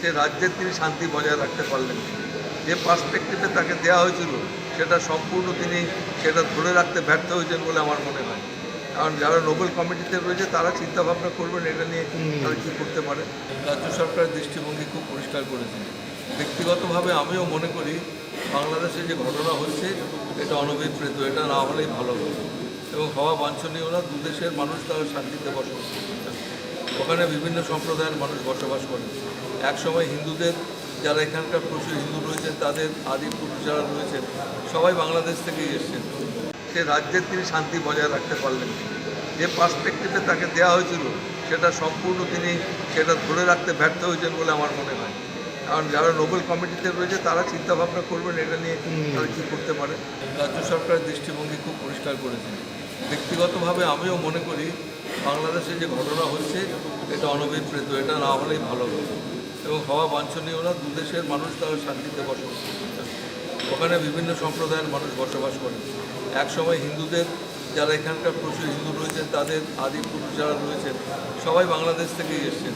সে রাজ্যের তিনি শান্তি বজায় রাখতে পারলেন যে পার্সপেক্টিভে তাকে দেওয়া হয়েছিল সেটা সম্পূর্ণ তিনি সেটা ধরে রাখতে ব্যর্থ হয়েছেন বলে আমার মনে হয়। কারণ যারা নোবেল কমিটিতে রয়েছে তারা চিন্তাভাবনা করবেন এটা নিয়ে তারা কী করতে পারে। রাজ্য সরকারের দৃষ্টিভঙ্গি খুব পরিষ্কার করেছেন ব্যক্তিগতভাবে আমিও মনে করি বাংলাদেশে যে ঘটনা হচ্ছে এটা অনভিপ্রেত এটা না হলেই ভালো হবে। এবং হওয়া বাঞ্ছনীয় না দু দেশের মানুষ তারা শান্তিতে বসবাস করছেন ওখানে বিভিন্ন সম্প্রদায়ের মানুষ বসবাস করে। একসময় হিন্দুদের, যারা এখানকার প্রচুর হিন্দু রয়েছেন, তাদের আদি পুরুষ যারা রয়েছেন, সবাই বাংলাদেশ থেকেই এসছেন। সে রাজ্যের তিনি শান্তি বজায় রাখতে পারলেন যে পার্সপেক্টিভে তাকে দেওয়া হয়েছিল, সেটা সম্পূর্ণ তিনি সেটা ধরে রাখতে ব্যর্থ হয়েছেন বলে আমার মনে হয়। কারণ যারা নোবেল কমিটিতে রয়েছে, তারা চিন্তা ভাবনা করবেন, এটা নিয়ে তারা কী করতে পারে? রাজ্য সরকারের দৃষ্টিভঙ্গি খুব পরিষ্কার করেছেন ব্যক্তিগতভাবে আমিও মনে করি বাংলাদেশে যে ঘটনা হচ্ছে, এটা অনভিপ্রেত, এটা না হলেই ভালো হবে। এবং হওয়া বাঞ্ছনীয় না, দু দেশের মানুষ তারা শান্তিতে বসবাস ওখানে বিভিন্ন সম্প্রদায়ের মানুষ বসবাস করে। একসময় হিন্দুদের, যারা এখানকার প্রচুর হিন্দু রয়েছেন, তাদের আদি পুরুষ যারা রয়েছেন, সবাই বাংলাদেশ থেকেই এসছেন।